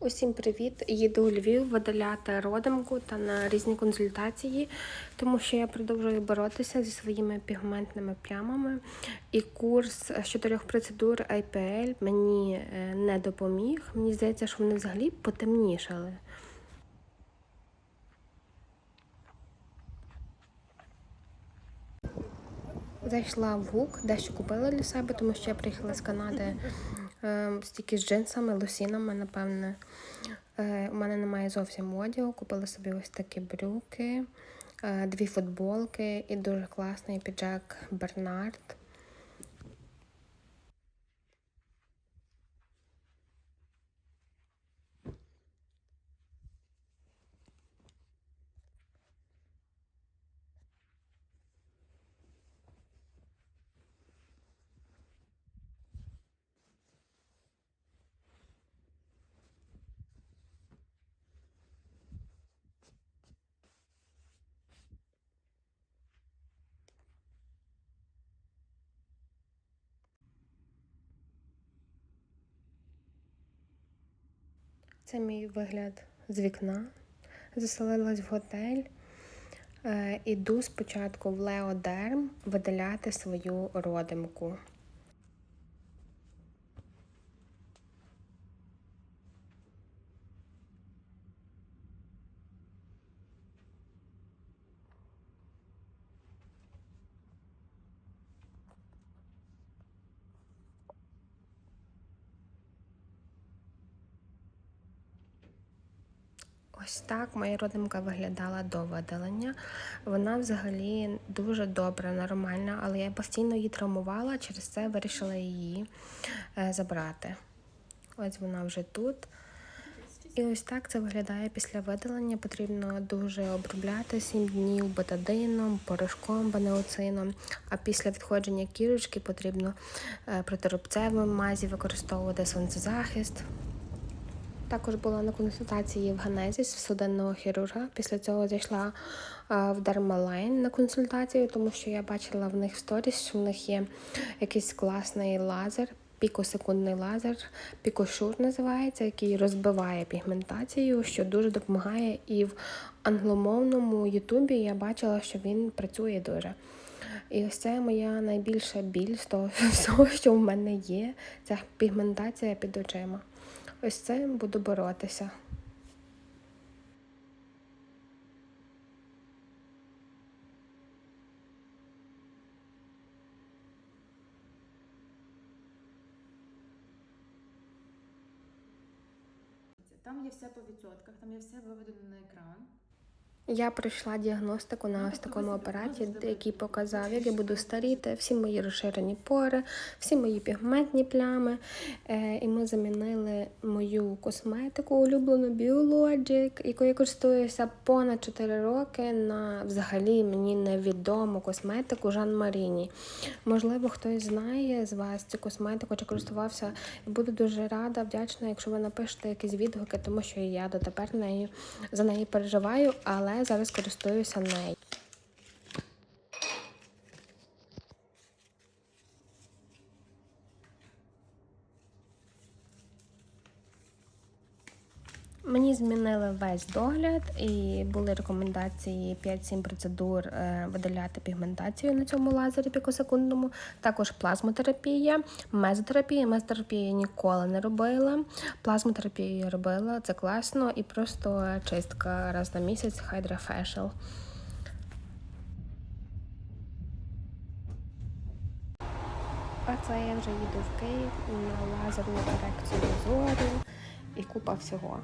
Усім привіт! Їду у Львів видаляти родимку та на різні консультації, тому що я продовжую боротися зі своїми пігментними плямами. І курс чотирьох процедур IPL мені е, не допоміг. Мені здається, що вони взагалі потемнішали. Зайшла в гук, дещо купила для себе, тому що я приїхала з Канади стільки з джинсами, лосінами, напевне. Е, у мене немає зовсім одягу. Купила собі ось такі брюки, е, дві футболки і дуже класний піджак Бернард. Це мій вигляд з вікна. Заселилась в готель. Е, Іду спочатку в Леодерм видаляти свою родимку. Ось так моя родимка виглядала до видалення. Вона взагалі дуже добра, нормальна, але я постійно її травмувала, через це вирішила її е, забрати. Ось вона вже тут. І ось так це виглядає після видалення. Потрібно дуже обробляти 7 днів бетадином, порошком, банеоцином. А після відходження кірочки потрібно е, проторубцевим мазі використовувати сонцезахист. Також була на консультації в Генезіс в суденного хірурга. Після цього зайшла в Дермалайн на консультацію, тому що я бачила в них в сторіс, що в них є якийсь класний лазер, пікосекундний лазер, пікошур називається, який розбиває пігментацію, що дуже допомагає. І в англомовному Ютубі я бачила, що він працює дуже. І ось це моя найбільша біль з того всього, що в мене є, ця пігментація під очима. Ось це буду боротися. Там є все по відсотках, там є все виведено на екран. Я пройшла діагностику на ось такому апараті, який показав, як я буду старіти, всі мої розширені пори, всі мої пігментні плями. Е, І ми замінили мою косметику улюблену Biologic, якою я користуюся понад 4 роки на взагалі мені невідому косметику Жан Маріні. Можливо, хтось знає з вас цю косметику чи користувався. Буду дуже рада, вдячна, якщо ви напишете якісь відгуки, тому що я дотепер нею за неї переживаю, але зараз користуюся нею. Мені змінили весь догляд і були рекомендації 5-7 процедур е, видаляти пігментацію на цьому лазері пікосекундному. Також плазмотерапія, мезотерапія. Мезотерапію ніколи не робила. Плазмотерапію я робила, це класно, і просто чистка раз на місяць Facial. А це я вже їду в Київ на лазерну корекцію зору і купа всього.